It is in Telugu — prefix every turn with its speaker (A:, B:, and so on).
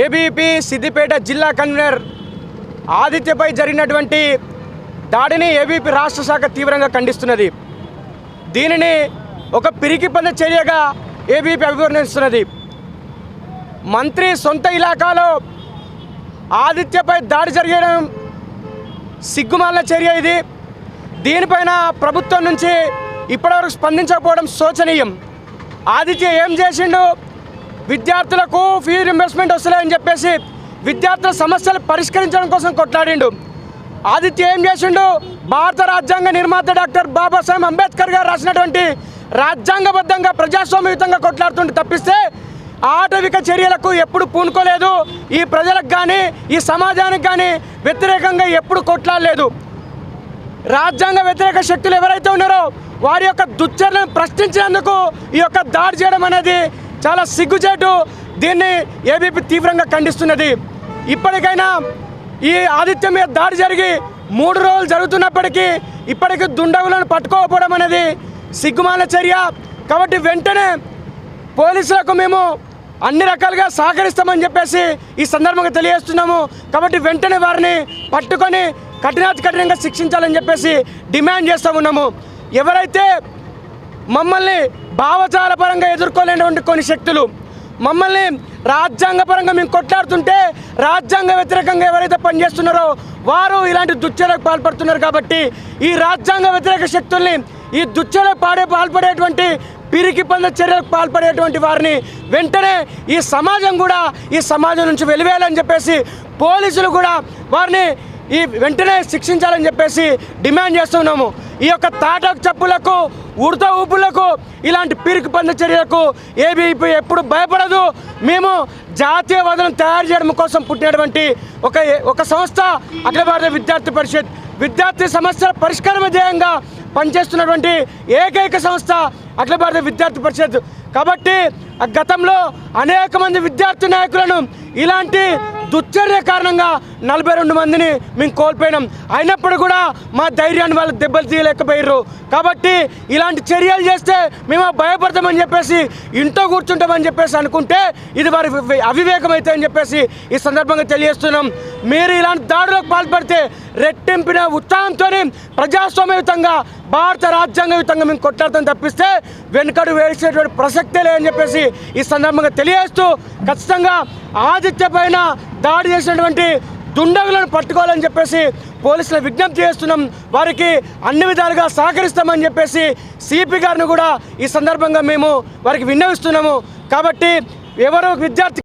A: ఏబీపీ సిద్దిపేట జిల్లా కన్వీనర్ ఆదిత్యపై జరిగినటువంటి దాడిని ఏబీపీ రాష్ట్ర శాఖ తీవ్రంగా ఖండిస్తున్నది. దీనిని ఒక పిరికి పంద చర్యగా ఏబీపీ అభివర్ణిస్తున్నది. మంత్రి సొంత ఇలాకాలో ఆదిత్యపై దాడి జరగడం సిగ్గుమాల చర్య ఇది. దీనిపైన ప్రభుత్వం నుంచి ఇప్పటివరకు స్పందించకపోవడం శోచనీయం. ఆదిత్య ఏం చేసిండు? విద్యార్థులకు ఫీ రింబర్స్మెంట్ వస్తలేదని చెప్పేసి విద్యార్థుల సమస్యలు పరిష్కరించడం కోసం కొట్లాడిండు. ఆదిత్య ఏం చేసిండు? భారత రాజ్యాంగ నిర్మాత డాక్టర్ బాబాసాహెబ్ అంబేద్కర్ గారు రాసినటువంటి రాజ్యాంగబద్ధంగా ప్రజాస్వామ్యయుతంగా కొట్లాడుతుంటే తప్పిస్తే ఆటవిక చర్యలకు ఎప్పుడు పూనుకోలేదు. ఈ ప్రజలకు కానీ ఈ సమాజానికి కానీ వ్యతిరేకంగా ఎప్పుడు కొట్లాడలేదు. రాజ్యాంగ వ్యతిరేక శక్తులు ఎవరైతే ఉన్నారో వారి యొక్క దుశ్చర్యలను ప్రశ్నించినందుకు ఈ యొక్క దాడి చేయడం అనేది చాలా సిగ్గుచేటు దీన్ని ఏబీపీ తీవ్రంగా ఖండిస్తున్నది. ఇప్పటికైనా ఈ ఆదిత్యం మీద దాడి జరిగి మూడు రోజులు జరుగుతున్నప్పటికీ ఇప్పటికీ దుండగులను పట్టుకోకపోవడం అనేది సిగ్గుమాల చర్య. కాబట్టి వెంటనే పోలీసులకు మేము అన్ని రకాలుగా సహకరిస్తామని చెప్పేసి ఈ సందర్భంగా తెలియజేస్తున్నాము. కాబట్టి వెంటనే వారిని పట్టుకొని కఠినాతి కఠినంగా శిక్షించాలని చెప్పేసి డిమాండ్ చేస్తూ ఉన్నాము. ఎవరైతే మమ్మల్ని భావజాల పరంగా ఎదుర్కోలేనటువంటి కొన్ని శక్తులు. మమ్మల్ని రాజ్యాంగపరంగా మేము కొట్లాడుతుంటే రాజ్యాంగ వ్యతిరేకంగా ఎవరైతే పనిచేస్తున్నారో వారు ఇలాంటి దుశ్చర్యకు పాల్పడుతున్నారు కాబట్టి ఈ రాజ్యాంగ వ్యతిరేక శక్తుల్ని ఈ దుశ్చర్య పాడే పాల్పడేటువంటి పిరికి పొంద చర్యలకు పాల్పడేటువంటి వారిని వెంటనే ఈ సమాజం కూడా ఈ సమాజం నుంచి వెలివేయాలని చెప్పేసి పోలీసులు కూడా వారిని ఈ వెంటనే శిక్షించాలని చెప్పేసి డిమాండ్ చేస్తున్నాము. ఈ యొక్క తాటకు చెప్పులకు ఉడత ఊపులకు ఇలాంటి పిరికి పనుల చర్యలకు ఏబీపీ ఎప్పుడు భయపడదు. మేము జాతీయవాదం తయారు చేయడం కోసం పుట్టినటువంటి ఒక ఒక సంస్థ అఖిల భారత విద్యార్థి పరిషత్. విద్యార్థి సమస్యల పరిష్కారం ధ్యేయంగా పనిచేస్తున్నటువంటి ఏకైక సంస్థ అఖిల భారత విద్యార్థి పరిషత్. కాబట్టి ఆ గతంలో అనేక మంది విద్యార్థి నాయకులను ఇలాంటి దుశ్చర్య కారణంగా నలభై రెండు మందిని మేము కోల్పోయినాం. అయినప్పుడు కూడా మా ధైర్యాన్ని వాళ్ళు దెబ్బలు తీయలేకపోయారు కాబట్టి ఇలాంటి చర్యలు చేస్తే మేము భయపడతామని చెప్పేసి ఇంట్లో కూర్చుంటామని చెప్పేసి అనుకుంటే ఇది వారి అవివేకం అయితే అని చెప్పేసి ఈ సందర్భంగా తెలియజేస్తున్నాం. మీరు ఇలాంటి దాడులకు పాల్పడితే రెట్టింపిన ఉత్సాహంతో ప్రజాస్వామ్యయుతంగా భారత రాజ్యాంగయుతంగా మేము కొట్లాడతాం తప్పిస్తే వెనుకడు వేసేటువంటి ప్రసక్తే లేదని చెప్పేసి ఈ సందర్భంగా తెలియజేస్తూ ఖచ్చితంగా ఆదిత్య పైన దాడి చేసినటువంటి దుండగులను పట్టుకోవాలని చెప్పేసి పోలీసులు విజ్ఞప్తి చేస్తున్నాం. వారికి అన్ని విధాలుగా సహకరిస్తామని చెప్పేసి సిపి గారిని కూడా ఈ సందర్భంగా మేము వారికి విన్నవిస్తున్నాము. కాబట్టి ఎవరు విద్యార్థి